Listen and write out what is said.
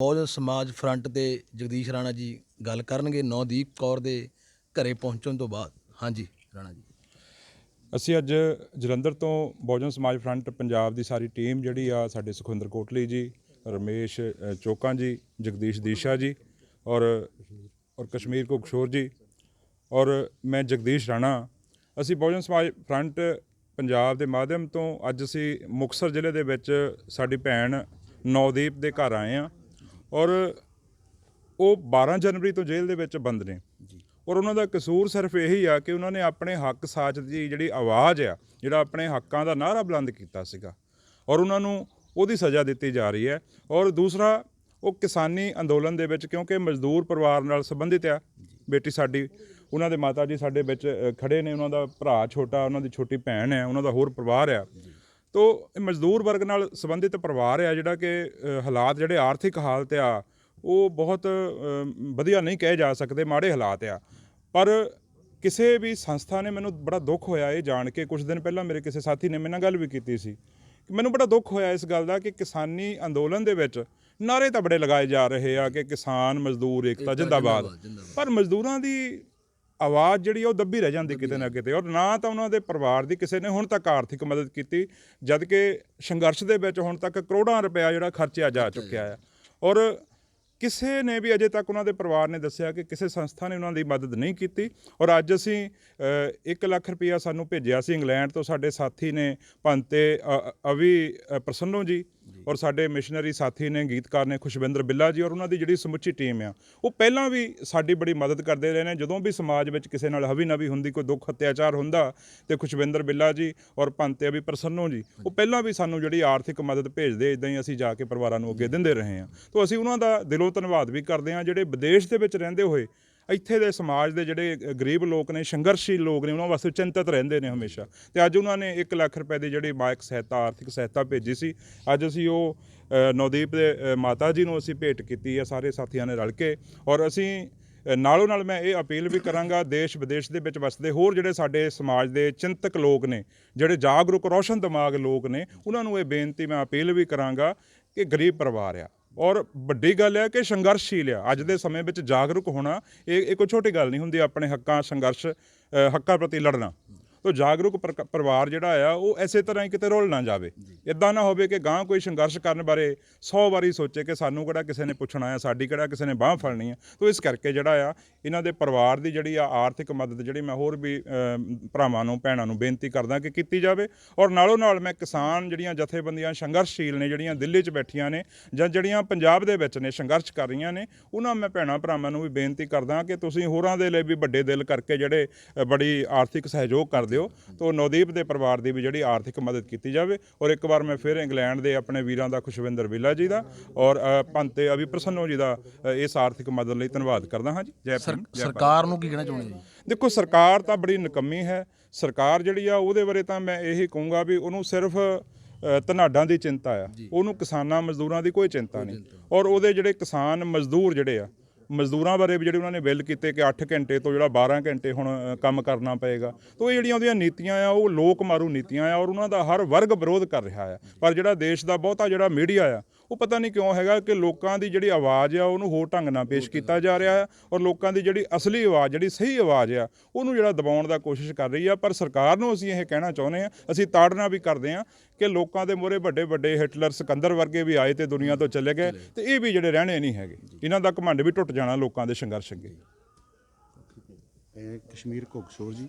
Bahujan Samaj front ਦੇ ਜਗਦੀਸ਼ ਰਾਣਾ ਜੀ ਗੱਲ ਕਰਨਗੇ, ਨੌਦੀਪ ਕੌਰ ਦੇ ਘਰੇ ਪਹੁੰਚਣ ਤੋਂ ਬਾਅਦ। ਹਾਂਜੀ, ਰਾਣਾ ਜੀ। ਅਸੀਂ ਅੱਜ ਜਲੰਧਰ ਤੋਂ ਬਹੁਜਨ ਸਮਾਜ ਫਰੰਟ ਪੰਜਾਬ ਦੀ ਸਾਰੀ ਟੀਮ ਜਿਹੜੀ ਆ, ਸਾਡੇ ਸੁਖਵਿੰਦਰ ਕੋਟਲੀ ਜੀ, ਰਮੇਸ਼ ਚੋਕਾਂ ਜੀ, ਜਗਦੀਸ਼ ਦੀਸ਼ਾ ਜੀ ਔਰ ਔਰ ਕਸ਼ਮੀਰ ਕੋ ਕਿਸ਼ੋਰ ਜੀ ਔਰ ਮੈਂ ਜਗਦੀਸ਼ ਰਾਣਾ। ਅਸੀਂ ਬਹੁਜਨ ਸਮਾਜ ਫਰੰਟ ਪੰਜਾਬ ਦੇ ਮਾਧਿਅਮ ਤੋਂ ਅੱਜ ਅਸੀਂ ਮੁਕਤਸਰ ਜ਼ਿਲ੍ਹੇ ਦੇ ਵਿੱਚ ਸਾਡੀ ਭੈਣ ਨੌਦੀਪ ਦੇ ਘਰ ਆਏ ਆ। ਔਰ ਉਹ 12 ਜਨਵਰੀ ਤੋਂ ਜੇਲ੍ਹ ਦੇ ਵਿੱਚ ਬੰਦ ਨੇ। ਔਰ ਉਹਨਾਂ ਦਾ ਕਸੂਰ ਸਿਰਫ ਇਹੀ ਆ ਕਿ ਉਹਨਾਂ ਨੇ ਆਪਣੇ ਹੱਕ ਸਾਚ ਦੀ ਜਿਹੜੀ ਆਵਾਜ਼ ਆ ਜਿਹੜਾ ਆਪਣੇ ਹੱਕਾਂ ਦਾ ਨਾਅਰਾ ਬੁਲੰਦ ਕੀਤਾ ਸੀਗਾ। ਔਰ ਉਹਨਾਂ ਨੂੰ ਉਹਦੀ ਸਜ਼ਾ ਦਿੱਤੀ ਜਾ ਰਹੀ ਹੈ। ਔਰ ਦੂਸਰਾ ਉਹ ਕਿਸਾਨੀ ਅੰਦੋਲਨ ਦੇ ਵਿੱਚ ਕਿਉਂਕਿ ਮਜ਼ਦੂਰ ਪਰਿਵਾਰ ਨਾਲ ਸੰਬੰਧਿਤ ਆ ਬੇਟੀ ਸਾਡੀ ਉਹਨਾਂ ਦੇ ਮਾਤਾ ਜੀ ਸਾਡੇ ਵਿੱਚ ਖੜੇ ਨੇ ਉਹਨਾਂ ਦਾ ਭਰਾ ਛੋਟਾ ਉਹਨਾਂ ਦੀ ਛੋਟੀ ਭੈਣ ਹੈ ਉਹਨਾਂ ਦਾ ਹੋਰ ਪਰਿਵਾਰ ਆ। ਤੋ ਇਹ ਮਜ਼ਦੂਰ ਵਰਗ ਨਾਲ ਸੰਬੰਧਿਤ ਪਰਿਵਾਰ ਆ ਜਿਹੜਾ ਕਿ ਹਾਲਾਤ ਜਿਹੜੇ ਆਰਥਿਕ ਹਾਲਤ ਆ ਉਹ ਬਹੁਤ ਵਧੀਆ ਨਹੀਂ ਕਹੇ ਜਾ ਸਕਦੇ ਮਾੜੇ ਹਾਲਾਤ ਆ। ਪਰ ਕਿਸੇ ਵੀ ਸੰਸਥਾ ਨੇ ਮੈਨੂੰ ਬੜਾ ਦੁੱਖ ਹੋਇਆ ਇਹ ਜਾਣ ਕੇ। ਕੁਝ ਦਿਨ ਪਹਿਲਾਂ ਮੇਰੇ ਕਿਸੇ ਸਾਥੀ ਨੇ ਮੇਰੇ ਨਾਲ ਗੱਲ ਵੀ ਕੀਤੀ ਸੀ। ਕਿ ਮੈਨੂੰ ਬੜਾ ਦੁੱਖ ਹੋਇਆ ਇਸ ਗੱਲ ਦਾ ਕਿ ਕਿਸਾਨੀ ਅੰਦੋਲਨ ਦੇ ਵਿੱਚ ਨਾਰੇ ਤਾਂ ਬੜੇ ਲਗਾਏ ਜਾ ਰਹੇ ਆ ਕਿ ਕਿਸਾਨ ਮਜ਼ਦੂਰ ਏਕਤਾ ਜਿੰਦਾਬਾਦ। ਪਰ ਮਜ਼ਦੂਰਾਂ ਦੀ ਆਵਾਜ਼ ਜਿਹੜੀ ਉਹ ਦੱਬੀ ਰਹਿ ਜਾਂਦੀ ਕਿਤੇ ਨਾ ਕਿਤੇ। ਔਰ ਨਾ ਤਾਂ ਉਹਨਾਂ ਦੇ ਪਰਿਵਾਰ ਦੀ ਕਿਸੇ ਨੇ ਹੁਣ ਤੱਕ ਆਰਥਿਕ ਮਦਦ ਕੀਤੀ ਜਦ ਕਿ ਸੰਘਰਸ਼ ਦੇ ਵਿੱਚ ਹੁਣ ਤੱਕ ਕਰੋੜਾਂ ਰੁਪਇਆ ਜਿਹੜਾ ਖਰਚਿਆ ਜਾ ਚੁੱਕਿਆ ਆ। ਔਰ ਕਿਸੇ ਨੇ ਵੀ ਅਜੇ ਤੱਕ ਉਹਨਾਂ ਦੇ ਪਰਿਵਾਰ ਨੇ ਦੱਸਿਆ ਕਿ ਕਿਸੇ ਸੰਸਥਾ ਨੇ ਉਹਨਾਂ ਦੀ ਮਦਦ ਨਹੀਂ ਕੀਤੀ। ਔਰ ਅੱਜ ਅਸੀਂ 1 ਲੱਖ ਰੁਪਇਆ ਸਾਨੂੰ ਭੇਜਿਆ ਸੀ ਇੰਗਲੈਂਡ ਤੋਂ ਸਾਡੇ ਸਾਥੀ ਨੇ ਭੰਤੇ ਅਵੀ ਪ੍ਰਸੰਨੋ ਜੀ। ਔਰ ਸਾਡੇ ਮਿਸ਼ਨਰੀ ਸਾਥੀ ਨੇ ਗੀਤਕਾਰ ਨੇ ਖੁਸ਼ਵਿੰਦਰ ਬਿੱਲਾ ਜੀ ਔਰ ਉਹਨਾਂ ਦੀ ਜਿਹੜੀ ਸਮੁੱਚੀ ਟੀਮ ਆ, ਉਹ ਪਹਿਲਾਂ ਵੀ ਸਾਡੀ ਬੜੀ ਮਦਦ ਕਰਦੇ ਰਹੇ ਨੇ। ਜਦੋਂ ਵੀ ਸਮਾਜ ਵਿੱਚ ਕਿਸੇ ਨਾਲ ਹਵੀ ਨਵੀ ਹੁੰਦੀ, ਕੋਈ ਦੁੱਖ, ਅਤਿਆਚਾਰ ਹੁੰਦਾ, ਤੇ ਖੁਸ਼ਵਿੰਦਰ ਬਿੱਲਾ ਜੀ ਔਰ ਭੰਤੇ ਅਵੀ ਪ੍ਰਸੰਨੋ ਜੀ, ਉਹ ਪਹਿਲਾਂ ਵੀ ਸਾਨੂੰ ਜਿਹੜੀ ਆਰਥਿਕ ਮਦਦ ਭੇਜਦੇ ਇਦਾਂ ਹੀ ਅਸੀਂ ਜਾ ਕੇ ਪਰਿਵਾਰਾਂ ਨੂੰ ਅੱਗੇ ਦਿੰਦੇ ਰਹੇ ਹਾਂ। ਤੋਂ ਅਸੀਂ ਉਹਨਾਂ ਦਾ ਦਿਲੋਂ ਧੰਨਵਾਦ ਵੀ ਕਰਦੇ ਹਾਂ। ਜਿਹੜੇ ਵਿਦੇਸ਼ ਦੇ ਵਿੱਚ ਰਹਿੰਦੇ ਹੋਏ ਇੱਥੇ ਦੇ ਸਮਾਜ ਦੇ ਜਿਹੜੇ ਗਰੀਬ ਲੋਕ ਨੇ, ਸੰਘਰਸ਼ੀਲ ਲੋਕ ਨੇ, ਉਹਨਾਂ ਵਾਸਤੇ ਚਿੰਤਤ ਰਹਿੰਦੇ ਨੇ ਹਮੇਸ਼ਾ। ਤੇ ਅੱਜ ਉਹਨਾਂ ਨੇ 1 ਲੱਖ ਰੁਪਏ ਦੀ ਜਿਹੜੀ ਮਾਇਕ ਸਹਾਇਤਾ, ਆਰਥਿਕ ਸਹਾਇਤਾ ਭੇਜੀ ਸੀ। ਅੱਜ ਅਸੀਂ ਉਹ ਨਵਦੀਪ ਦੇ ਮਾਤਾ ਜੀ ਨੂੰ ਅਸੀਂ ਭੇਟ ਕੀਤੀ ਹੈ, ਸਾਰੇ ਸਾਥੀਆਂ ਨੇ ਰਲ ਕੇ। ਔਰ ਅਸੀਂ ਨਾਲੋਂ ਨਾਲ ਮੈਂ ਇਹ ਅਪੀਲ ਵੀ ਕਰਾਂਗਾ, ਦੇਸ਼ ਵਿਦੇਸ਼ ਦੇ ਵਿੱਚ ਵਸਦੇ ਹੋਰ ਜਿਹੜੇ ਸਾਡੇ ਸਮਾਜ ਦੇ ਚਿੰਤਕ ਲੋਕ ਨੇ, ਜਿਹੜੇ ਜਾਗਰੂਕ, ਰੋਸ਼ਨ ਦਿਮਾਗ ਲੋਕ ਨੇ, ਉਹਨਾਂ ਨੂੰ ਇਹ ਬੇਨਤੀ ਮੈਂ ਅਪੀਲ ਵੀ ਕਰਾਂਗਾ ਕਿ ਗਰੀਬ ਪਰਿਵਾਰ ਆ। ਔਰ ਵੱਡੀ ਗੱਲ ਹੈ ਕਿ ਸੰਘਰਸ਼ੀਲ ਆ। ਅੱਜ ਦੇ ਸਮੇਂ ਵਿੱਚ ਜਾਗਰੂਕ ਹੋਣਾ ਇਹ ਇਹ ਕੋਈ ਛੋਟੀ ਗੱਲ ਨਹੀਂ ਹੁੰਦੀ ਆਪਣੇ ਹੱਕਾਂ ਸੰਘਰਸ਼ ਅ, ਹੱਕਾਂ ਪ੍ਰਤੀ ਲੜਨਾ। ਤੋ ਜਾਗਰੂਕ ਪਰ- ਪਰਿਵਾਰ ਜਿਹੜਾ ਆ ਉਹ ਐਸੇ ਤਰ੍ਹਾਂ ਹੀ ਕਿਤੇ ਰੁਲ ਨਾ ਜਾਵੇ। ਇਦਾਂ ਨਾ ਹੋਵੇ ਕਿ ਗਾਂ ਕੋਈ ਸੰਘਰਸ਼ ਕਰਨ ਬਾਰੇ 100 ਵਾਰੀ ਸੋਚੇ ਕਿ ਸਾਨੂੰ ਕਿਹੜਾ ਕਿਸੇ ਨੇ ਪੁੱਛਣਾ ਆ ਸਾਡੀ ਕਿਹੜਾ ਕਿਸੇ ਨੇ ਬਾਹ ਫੜਨੀ ਆ। ਤੋ ਇਸ ਕਰਕੇ ਜਿਹੜਾ ਆ ਇਹਨਾਂ ਦੇ ਪਰਿਵਾਰ ਦੀ ਜਿਹੜੀ ਆ ਆਰਥਿਕ ਮਦਦ ਜਿਹੜੀ ਮੈਂ ਹੋਰ ਵੀ ਭਰਾਵਾਂ ਨੂੰ ਭੈਣਾਂ ਨੂੰ ਬੇਨਤੀ ਕਰਦਾ ਕਿ ਕੀਤੀ ਜਾਵੇ। ਔਰ ਨਾਲੋਂ ਨਾਲ ਮੈਂ ਕਿਸਾਨ ਜਿਹੜੀਆਂ ਜਥੇਬੰਦੀਆਂ ਸੰਘਰਸ਼ੀਲ ਨੇ ਜਿਹੜੀਆਂ ਦਿੱਲੀ 'ਚ ਬੈਠੀਆਂ ਨੇ ਜਾਂ ਜਿਹੜੀਆਂ ਪੰਜਾਬ ਦੇ ਵਿੱਚ ਨੇ ਸੰਘਰਸ਼ ਕਰ ਰਹੀਆਂ ਨੇ ਉਹਨਾਂ ਮੈਂ ਭੈਣਾਂ ਭਰਾਵਾਂ ਨੂੰ ਵੀ ਬੇਨਤੀ ਕਰਦਾ ਕਿ ਤੁਸੀਂ ਹੋਰਾਂ ਦੇ ਲਈ ਵੀ ਵੱਡੇ ਦਿਲ ਕਰਕੇ ਜਿਹੜੇ ਅ, ਬੜੀ ਆਰਥਿਕ ਸਹਿਯੋਗ ਕਰਦੇ ਹੋ ਤੋਂ ਨਵਦੀਪ ਦੇ ਪਰਿਵਾਰ ਦੀ ਵੀ ਜਿਹੜੀ ਆਰਥਿਕ ਮਦਦ ਕੀਤੀ ਜਾਵੇ। ਔਰ ਇੱਕ ਵਾਰ ਮੈਂ ਫਿਰ ਇੰਗਲੈਂਡ ਦੇ ਆਪਣੇ ਵੀਰਾਂ ਦਾ ਖੁਸ਼ਵਿੰਦਰ ਵਿਲਾ ਜੀ ਦਾ ਔਰ ਭੰਤੇ ਅਭੀ ਪ੍ਰਸੰਨੋ ਜੀ ਦਾ ਇਸ ਆਰਥਿਕ ਮਦਦ ਲਈ ਧੰਨਵਾਦ ਕਰਦਾ ਹਾਂ ਜੀ। ਜੈ। ਸਰਕਾਰ ਨੂੰ ਕੀ ਕਹਿਣਾ ਚਾਹੁੰਦੇ ਜੀ? ਦੇਖੋ ਸਰਕਾਰ ਤਾਂ ਬੜੀ ਨਕੰਮੀ ਹੈ। ਸਰਕਾਰ ਜਿਹੜੀ ਆ ਉਹਦੇ ਬਾਰੇ ਤਾਂ ਮੈਂ ਇਹੀ ਕਹੂੰਗਾ ਵੀ ਉਹਨੂੰ ਸਿਰਫ ਧਨਾਡਾਂ ਦੀ ਚਿੰਤਾ ਆ। ਉਹਨੂੰ ਕਿਸਾਨਾਂ ਮਜ਼ਦੂਰਾਂ ਦੀ ਕੋਈ ਚਿੰਤਾ ਨਹੀਂ। ਔਰ ਉਹਦੇ ਜਿਹੜੇ ਕਿਸਾਨ ਮਜ਼ਦੂਰ ਜਿਹੜੇ ਆ ਮਜ਼ਦੂਰਾਂ ਬਾਰੇ ਵੀ ਜਿਹੜੇ ਉਹਨਾਂ ਨੇ ਬਿੱਲ ਕੀਤੇ ਕਿ 8 ਘੰਟੇ ਤੋਂ ਜਿਹੜਾ 12 ਘੰਟੇ ਹੁਣ ਕੰਮ ਕਰਨਾ ਪਏਗਾ। ਤੋਂ ਇਹ ਜਿਹੜੀਆਂ ਉਹਦੀਆਂ ਨੀਤੀਆਂ ਆ, ਉਹ ਲੋਕ ਮਾਰੂ ਨੀਤੀਆਂ ਆ ਔਰ ਉਹਨਾਂ ਦਾ ਹਰ ਵਰਗ ਵਿਰੋਧ ਕਰ ਰਿਹਾ ਆ। ਪਰ ਜਿਹੜਾ ਦੇਸ਼ ਦਾ ਬਹੁਤਾ ਜਿਹੜਾ ਮੀਡੀਆ ਆ ਉਹ ਪਤਾ ਨਹੀਂ ਕਿਉਂ ਹੈਗਾ ਕਿ ਲੋਕਾਂ ਦੀ ਜਿਹੜੀ ਆਵਾਜ਼ ਆ ਉਹਨੂੰ ਹੋਰ ਢੰਗ ਨਾਲ ਪੇਸ਼ ਕੀਤਾ ਜਾ ਰਿਹਾ ਆ ਔਰ ਲੋਕਾਂ ਦੀ ਜਿਹੜੀ ਅਸਲੀ ਆਵਾਜ਼ ਜਿਹੜੀ ਸਹੀ ਆਵਾਜ਼ ਆ ਉਹਨੂੰ ਜਿਹੜਾ ਦਬਾਉਣ ਦਾ ਕੋਸ਼ਿਸ਼ ਕਰ ਰਹੀ ਆ ਪਰ ਸਰਕਾਰ ਨੂੰ ਅਸੀਂ ਇਹ ਕਹਿਣਾ ਚਾਹੁੰਦੇ ਆ ਅਸੀਂ ਤਾੜਨਾ ਵੀ ਕਰਦੇ ਆ ਕਿ ਲੋਕਾਂ ਦੇ ਮੂਹਰੇ ਵੱਡੇ ਵੱਡੇ ਹਿਟਲਰ ਸਿਕੰਦਰ ਵਰਗੇ ਵੀ ਆਏ ਤੇ ਦੁਨੀਆ ਤੋਂ ਚਲੇ ਗਏ ਤੇ ਇਹ ਵੀ ਜਿਹੜੇ ਰਹਿਣੇ ਨਹੀਂ ਹੈਗੇ ਇਹਨਾਂ ਦਾ ਘਮੰਡ ਵੀ ਟੁੱਟ ਜਾਣਾ ਲੋਕਾਂ ਦੇ ਸੰਘਰਸ਼ ਅੱਗੇ। ਕਸ਼ਮੀਰ ਘੋਕਸ਼ੋਰ ਜੀ।